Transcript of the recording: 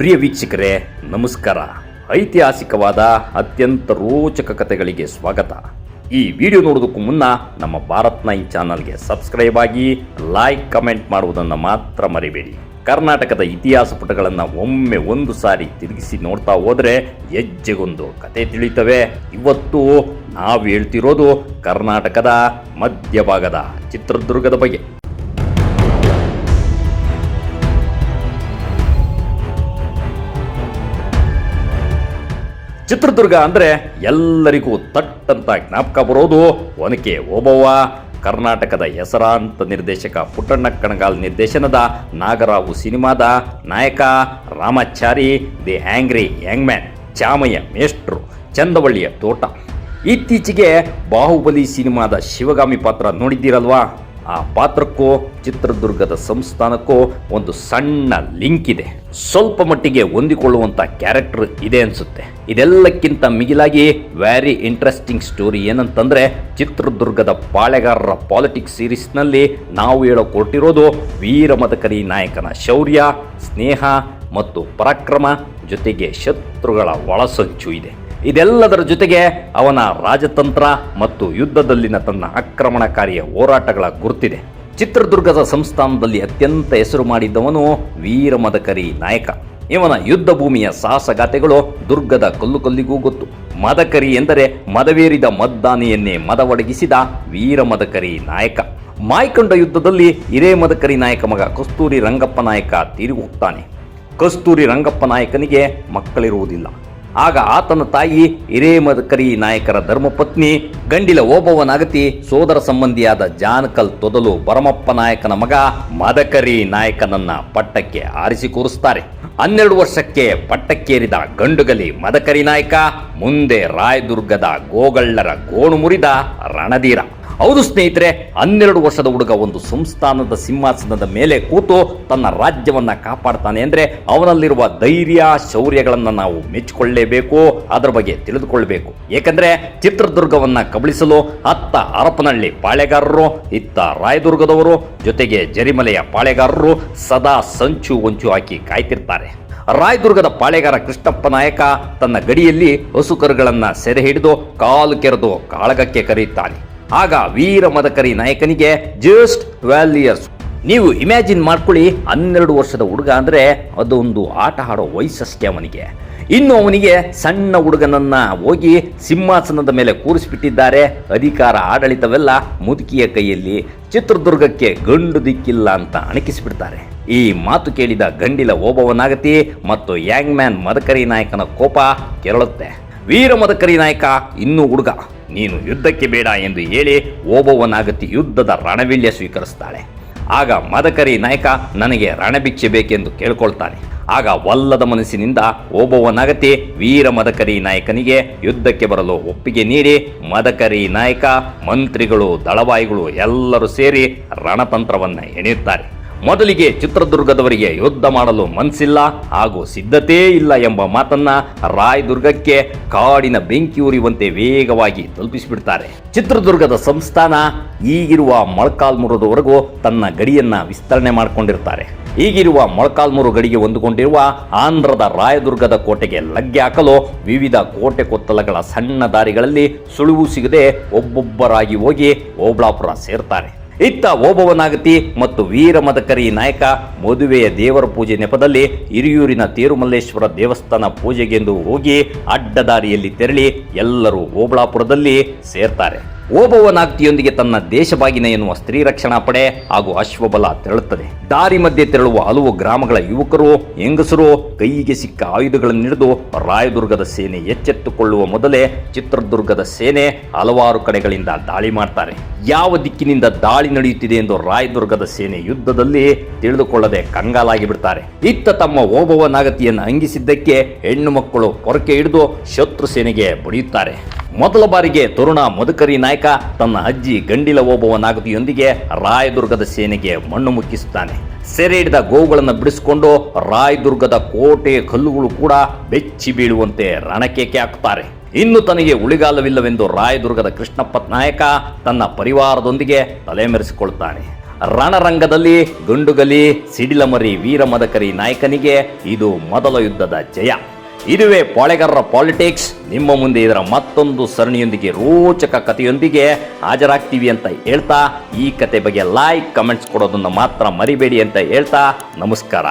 ಪ್ರಿಯ ವೀಕ್ಷಕರೇ, ನಮಸ್ಕಾರ. ಐತಿಹಾಸಿಕವಾದ ಅತ್ಯಂತ ರೋಚಕ ಕಥೆಗಳಿಗೆ ಸ್ವಾಗತ. ಈ ವಿಡಿಯೋ ನೋಡೋದಕ್ಕೂ ಮುನ್ನ ನಮ್ಮ ಭಾರತ್ ನೈನ್ ಚಾನಲ್ಗೆ ಸಬ್ಸ್ಕ್ರೈಬ್ ಆಗಿ, ಲೈಕ್, ಕಮೆಂಟ್ ಮಾಡುವುದನ್ನು ಮಾತ್ರ ಮರಿಬೇಡಿ. ಕರ್ನಾಟಕದ ಇತಿಹಾಸ ಪುಟಗಳನ್ನು ಒಮ್ಮೆ ಒಂದು ಸಾರಿ ತಿರುಗಿಸಿ ನೋಡ್ತಾ ಹೋದರೆ ಹೆಜ್ಜೆಗೊಂದು ಕತೆ ತಿಳಿತವೆ. ಇವತ್ತು ನಾವು ಹೇಳ್ತಿರೋದು ಕರ್ನಾಟಕದ ಮಧ್ಯಭಾಗದ ಚಿತ್ರದುರ್ಗದ ಬಗ್ಗೆ. ಚಿತ್ರದುರ್ಗ ಅಂದರೆ ಎಲ್ಲರಿಗೂ ತಟ್ಟಂತ ಜ್ಞಾಪಕ ಬರೋದು ಒನಕೆ ಓಬವ್ವ. ಕರ್ನಾಟಕದ ಹೆಸರಾಂತ ನಿರ್ದೇಶಕ ಪುಟ್ಟಣ್ಣ ಕಣಗಾಲ್ ನಿರ್ದೇಶನದ ನಾಗರಾವು ಸಿನಿಮಾದ ನಾಯಕ, Ramachari, the angry man, Chamayya ಮೇಷ್ಟ್ರು, ಚಂದವಳ್ಳಿಯ ತೋಟ. ಇತ್ತೀಚೆಗೆ ಬಾಹುಬಲಿ ಸಿನಿಮಾದ ಶಿವಗಾಮಿ ಪಾತ್ರ ನೋಡಿದ್ದೀರಲ್ವಾ? ಆ ಪಾತ್ರಕ್ಕೂ, ಚಿತ್ರದುರ್ಗದ ಸಂಸ್ಥಾನಕ್ಕೂ ಒಂದು ಸಣ್ಣ ಲಿಂಕ್ ಇದೆ. ಸ್ವಲ್ಪ ಮಟ್ಟಿಗೆ ಹೊಂದಿಕೊಳ್ಳುವಂಥ ಕ್ಯಾರೆಕ್ಟರ್ ಇದೆ ಅನಿಸುತ್ತೆ. ಇದೆಲ್ಲಕ್ಕಿಂತ ಮಿಗಿಲಾಗಿ ವ್ಯಾರಿ ಇಂಟ್ರೆಸ್ಟಿಂಗ್ ಸ್ಟೋರಿ ಏನಂತಂದರೆ, ಚಿತ್ರದುರ್ಗದ ಪಾಳೆಗಾರರ ಪಾಲಿಟಿಕ್ಸ್ ಸೀರೀಸ್ನಲ್ಲಿ ನಾವು ಹೇಳಿಕೊಟ್ಟಿರೋದು ವೀರ ಮದಕರಿ ನಾಯಕನ ಶೌರ್ಯ, ಸ್ನೇಹ ಮತ್ತು ಪರಾಕ್ರಮ ಜೊತೆಗೆ ಶತ್ರುಗಳ ಒಳಸಂಚು ಇದೆ. ಇದೆಲ್ಲದರ ಜೊತೆಗೆ ಅವನ ರಾಜತಂತ್ರ ಮತ್ತು ಯುದ್ಧದಲ್ಲಿನ ತನ್ನ ಆಕ್ರಮಣಕಾರಿಯ ಹೋರಾಟಗಳ ಗುರುತಿದೆ. ಚಿತ್ರದುರ್ಗದ ಸಂಸ್ಥಾನದಲ್ಲಿ ಅತ್ಯಂತ ಹೆಸರು ಮಾಡಿದ್ದವನು ವೀರ ಮದಕರಿ ನಾಯಕ. ಇವನ ಯುದ್ಧ ಭೂಮಿಯ ಸಾಹಸಗಾತೆಗಳು ದುರ್ಗದ ಕಲ್ಲು ಕಲ್ಲಿಗೂ ಗೊತ್ತು. ಮದಕರಿ ಎಂದರೆ ಮದವೇರಿದ ಮದ್ದಾನೆಯನ್ನೇ ಮದವಡಗಿಸಿದ ವೀರ ಮದಕರಿ ನಾಯಕ. ಮಾಯ್ಕೊಂಡ ಯುದ್ಧದಲ್ಲಿ ಹಿರೇ ಮದಕರಿ ನಾಯಕ ಮಗ ಕಸ್ತೂರಿ ರಂಗಪ್ಪ ನಾಯಕ ತೀರಿ ಹೋಗ್ತಾನೆ ಕಸ್ತೂರಿ ರಂಗಪ್ಪ ನಾಯಕನಿಗೆ ಮಕ್ಕಳಿರುವುದಿಲ್ಲ. ಆಗ ಆತನ ತಾಯಿ ಹಿರೇಮದಕರಿ ನಾಯಕರ ಧರ್ಮಪತ್ನಿ ಗಂಡಿಲ ಓಬವ್ವನಾಗತಿ ಸೋದರ ಸಂಬಂಧಿಯಾದ ಜಾನಕಲ್ ತೊದಲು ಭರಮಪ್ಪ ನಾಯಕನ ಮಗ ಮದಕರಿ ನಾಯಕನನ್ನ ಪಟ್ಟಕ್ಕೆ ಆರಿಸಿ ಕೂರಿಸ್ತಾರೆ. ಹನ್ನೆರಡು ವರ್ಷಕ್ಕೆ ಪಟ್ಟಕ್ಕೇರಿದ ಗಂಡುಗಲಿ ಮದಕರಿ ನಾಯಕ, ಮುಂದೆ ರಾಯದುರ್ಗದ ಗೋಗಳ್ಳರ ಗೋಣು ಮುರಿದ ರಣಧೀರ. ಹೌದು ಸ್ನೇಹಿತರೆ, ಹನ್ನೆರಡು ವರ್ಷದ ಹುಡುಗ ಒಂದು ಸಂಸ್ಥಾನದ ಸಿಂಹಾಸನದ ಮೇಲೆ ಕೂತು ತನ್ನ ರಾಜ್ಯವನ್ನ ಕಾಪಾಡ್ತಾನೆ ಅಂದ್ರೆ ಅವನಲ್ಲಿರುವ ಧೈರ್ಯ, ಶೌರ್ಯಗಳನ್ನು ನಾವು ಮೆಚ್ಚಿಕೊಳ್ಳಲೇಬೇಕು ಅದರ ಬಗ್ಗೆ ತಿಳಿದುಕೊಳ್ಳಬೇಕು ಏಕೆಂದರೆ ಚಿತ್ರದುರ್ಗವನ್ನ ಕಬಳಿಸಲು ಅತ್ತ ಹರಪನಹಳ್ಳಿ ಪಾಳೆಗಾರರು, ಇತ್ತ ರಾಯದುರ್ಗದವರು, ಜೊತೆಗೆ ಜರಿಮಲೆಯ ಪಾಳೆಗಾರರು ಸದಾ ಸಂಚು ಹೊಂಚು ಹಾಕಿ ಕಾಯ್ತಿರ್ತಾರೆ. ರಾಯದುರ್ಗದ ಪಾಳೆಗಾರ ಕೃಷ್ಣಪ್ಪ ನಾಯಕ ತನ್ನ ಗಡಿಯಲ್ಲಿ ಹಸುಕರುಗಳನ್ನ ಸೆರೆ ಹಿಡಿದು ಕಾಲು ಕೆರೆದು ಕಾಳಗಕ್ಕೆ ಕರೆಯುತ್ತಾನೆ. ಆಗ ವೀರ ಮದಕರಿ ನಾಯಕನಿಗೆ ಜಸ್ಟ್ ಟ್ವೆಲ್ ಇಯರ್ಸ್. ನೀವು ಇಮ್ಯಾಜಿನ್ ಮಾಡ್ಕೊಳ್ಳಿ, ಹನ್ನೆರಡು ವರ್ಷದ ಹುಡುಗ ಅಂದರೆ ಅದೊಂದು ಆಟ ಆಡೋ ವಯಸ್ಸಷ್ಟೇ ಅವನಿಗೆ. ಇನ್ನು ಅವನಿಗೆ ಸಣ್ಣ ಹುಡುಗನನ್ನ ಹೋಗಿ ಸಿಂಹಾಸನದ ಮೇಲೆ ಕೂರಿಸಿಬಿಟ್ಟಿದ್ದಾರೆ. ಅಧಿಕಾರ ಆಡಳಿತವೆಲ್ಲ ಮುದುಕಿಯ ಕೈಯಲ್ಲಿ. ಚಿತ್ರದುರ್ಗಕ್ಕೆ ಗಂಡು ದಿಕ್ಕಿಲ್ಲ ಅಂತ ಅಣಕಿಸಿಬಿಡ್ತಾರೆ. ಈ ಮಾತು ಕೇಳಿದ ಗಂಡಿಲ ಓಬವನಾಗತಿ ಮತ್ತು ಯಾಂಗ್ ಮ್ಯಾನ್ ಮದಕರಿ ನಾಯಕನ ಕೋಪ ಕೆರಳುತ್ತೆ. ವೀರ ಮದಕರಿ ನಾಯಕ ಇನ್ನೂ ಹುಡುಗ. ನೀನು ಯುದ್ಧಕ್ಕೆ ಬೇಡ ಎಂದು ಹೇಳಿ ಓಬವ್ವನಾಗತಿ ಯುದ್ಧದ ರಣವಿಳ್ಯ ಸ್ವೀಕರಿಸ್ತಾಳೆ. ಆಗ ಮದಕರಿ ನಾಯಕ ನನಗೆ ರಣಭಿಕ್ಷೆ ಬೇಕೆಂದು ಕೇಳ್ಕೊಳ್ತಾನೆ. ಆಗ ವಲ್ಲದ ಮನಸ್ಸಿನಿಂದ ಓಬವ್ವನಾಗತಿ ವೀರ ಮದಕರಿ ನಾಯಕನಿಗೆ ಯುದ್ಧಕ್ಕೆ ಬರಲು ಒಪ್ಪಿಗೆ ನೀಡಿ ಮದಕರಿ ನಾಯಕ, ಮಂತ್ರಿಗಳು, ದಳವಾಯಿಗಳು ಎಲ್ಲರೂ ಸೇರಿ ರಣತಂತ್ರವನ್ನು ಎಣೆಯುತ್ತಾರೆ ಮೊದಲಿಗೆ ಚಿತ್ರದುರ್ಗದವರಿಗೆ ಯುದ್ಧ ಮಾಡಲು ಮನಸ್ಸಿಲ್ಲ ಹಾಗೂ ಸಿದ್ಧತೆ ಇಲ್ಲ ಎಂಬ ಮಾತನ್ನ ರಾಯದುರ್ಗಕ್ಕೆ ಕಾಡಿನ ಬೆಂಕಿ ಉರಿಯುವಂತೆ ವೇಗವಾಗಿ ತಲುಪಿಸಿಬಿಡ್ತಾರೆ. ಚಿತ್ರದುರ್ಗದ ಸಂಸ್ಥಾನ ಈಗಿರುವ ಮೊಳಕಾಲ್ಮುರದವರೆಗೂ ತನ್ನ ಗಡಿಯನ್ನ ವಿಸ್ತರಣೆ ಮಾಡಿಕೊಂಡಿರ್ತಾರೆ. ಈಗಿರುವ ಮೊಳಕಾಲ್ಮುರು ಗಡಿಗೆ ಹೊಂದಿಕೊಂಡಿರುವ ಆಂಧ್ರದ ರಾಯದುರ್ಗದ ಕೋಟೆಗೆ ಲಗ್ಗೆ ಹಾಕಲು ವಿವಿಧ ಕೋಟೆ ಕೊತ್ತಲಗಳ ಸಣ್ಣ ದಾರಿಗಳಲ್ಲಿ ಸುಳಿವು ಸಿಗದೆ ಒಬ್ಬೊಬ್ಬರಾಗಿ ಹೋಗಿ ಓಬ್ಳಾಪುರ ಸೇರ್ತಾರೆ. ಇತ್ತ ಓಬವನಾಗತಿ ಮತ್ತು ವೀರ ಮದಕರಿ ನಾಯಕ ಮದುವೆಯ ದೇವರ ಪೂಜೆ ನೆಪದಲ್ಲಿ ಹಿರಿಯೂರಿನ ತೇರುಮಲ್ಲೇಶ್ವರ ದೇವಸ್ಥಾನ ಪೂಜೆಗೆಂದು ಹೋಗಿ ಅಡ್ಡದಾರಿಯಲ್ಲಿ ತೆರಳಿ ಎಲ್ಲರೂ ಓಬಳಾಪುರದಲ್ಲಿ ಸೇರ್ತಾರೆ. ಓಬವ್ವನಾಗತಿಯೊಂದಿಗೆ ತನ್ನ ದೇಶಭಾಗಿನ ಎನ್ನುವ ಸ್ತ್ರೀ ರಕ್ಷಣಾ ಪಡೆ ಹಾಗೂ ಅಶ್ವಬಲ ತೆರಳುತ್ತದೆ. ದಾರಿ ಮಧ್ಯೆ ತೆರಳುವ ಹಲವು ಗ್ರಾಮಗಳ ಯುವಕರು, ಹೆಂಗಸರು ಕೈಗೆ ಸಿಕ್ಕ ಆಯುಧಗಳನ್ನು ಹಿಡಿದು ರಾಯದುರ್ಗದ ಸೇನೆ ಎಚ್ಚೆತ್ತುಕೊಳ್ಳುವ ಮೊದಲೇ ಚಿತ್ರದುರ್ಗದ ಸೇನೆ ಹಲವಾರು ಕಡೆಗಳಿಂದ ದಾಳಿ ಮಾಡ್ತಾರೆ. ಯಾವ ದಿಕ್ಕಿನಿಂದ ದಾಳಿ ನಡೆಯುತ್ತಿದೆ ಎಂದು ರಾಯದುರ್ಗದ ಸೇನೆ ಯುದ್ಧದಲ್ಲಿ ತಿಳಿದುಕೊಳ್ಳದೆ ಕಂಗಾಲಾಗಿ ಬಿಡ್ತಾರೆ. ಇತ್ತ ತಮ್ಮ ಓಬವ ನಾಗತಿಯನ್ನು ಅಂಗಿಸಿದ್ದಕ್ಕೆ ಹೆಣ್ಣು ಮಕ್ಕಳು ಪೊರಕೆ ಹಿಡಿದು ಶತ್ರು ಸೇನೆಗೆ ಬಡಿಯುತ್ತಾರೆ. ಮೊದಲ ಬಾರಿಗೆ ತರುಣ ಮಧುಕರಿ ನಾಯಕ ತನ್ನ ಅಜ್ಜಿ ಗಂಡಿಲ ಓಬವ ನಾಗತಿಯೊಂದಿಗೆ ರಾಯದುರ್ಗದ ಸೇನೆಗೆ ಮಣ್ಣು ಮುಕ್ಕಿಸುತ್ತಾನೆ ಸೆರೆ ಹಿಡಿದ ಗೋವುಗಳನ್ನು ಬಿಡಿಸಿಕೊಂಡು ರಾಯದುರ್ಗದ ಕೋಟೆ ಕಲ್ಲುಗಳು ಕೂಡ ಬೆಚ್ಚಿ ಬೀಳುವಂತೆ ರಣಕೇಕೆ ಹಾಕುತ್ತಾರೆ. ಇನ್ನು ತನಗೆ ಉಳಿಗಾಲವಿಲ್ಲವೆಂದು ರಾಯದುರ್ಗದ ಕೃಷ್ಣಪ್ಪ ನಾಯಕ ತನ್ನ ಪರಿವಾರದೊಂದಿಗೆ ತಲೆಮೆರೆಸಿಕೊಳ್ಳುತ್ತಾನೆ. ರಣರಂಗದಲ್ಲಿ ಗುಂಡುಗಲಿ ಸಿಡಿಲಮರಿ ವೀರಮದಕರಿ ನಾಯಕನಿಗೆ ಇದು ಮೊದಲ ಯುದ್ಧದ ಜಯ. ಇದುವೇ ಪಾಳೆಗಾರರ ಪಾಲಿಟಿಕ್ಸ್. ನಿಮ್ಮ ಮುಂದೆ ಇದರ ಮತ್ತೊಂದು ಸರಣಿಯೊಂದಿಗೆ ರೋಚಕ ಕಥೆಯೊಂದಿಗೆ ಹಾಜರಾಗ್ತೀವಿ ಅಂತ ಹೇಳ್ತಾ, ಈ ಕತೆ ಬಗ್ಗೆ ಲೈಕ್ ಕಮೆಂಟ್ಸ್ ಕೊಡೋದನ್ನು ಮಾತ್ರ ಮರಿಬೇಡಿ ಅಂತ ಹೇಳ್ತಾ, ನಮಸ್ಕಾರ.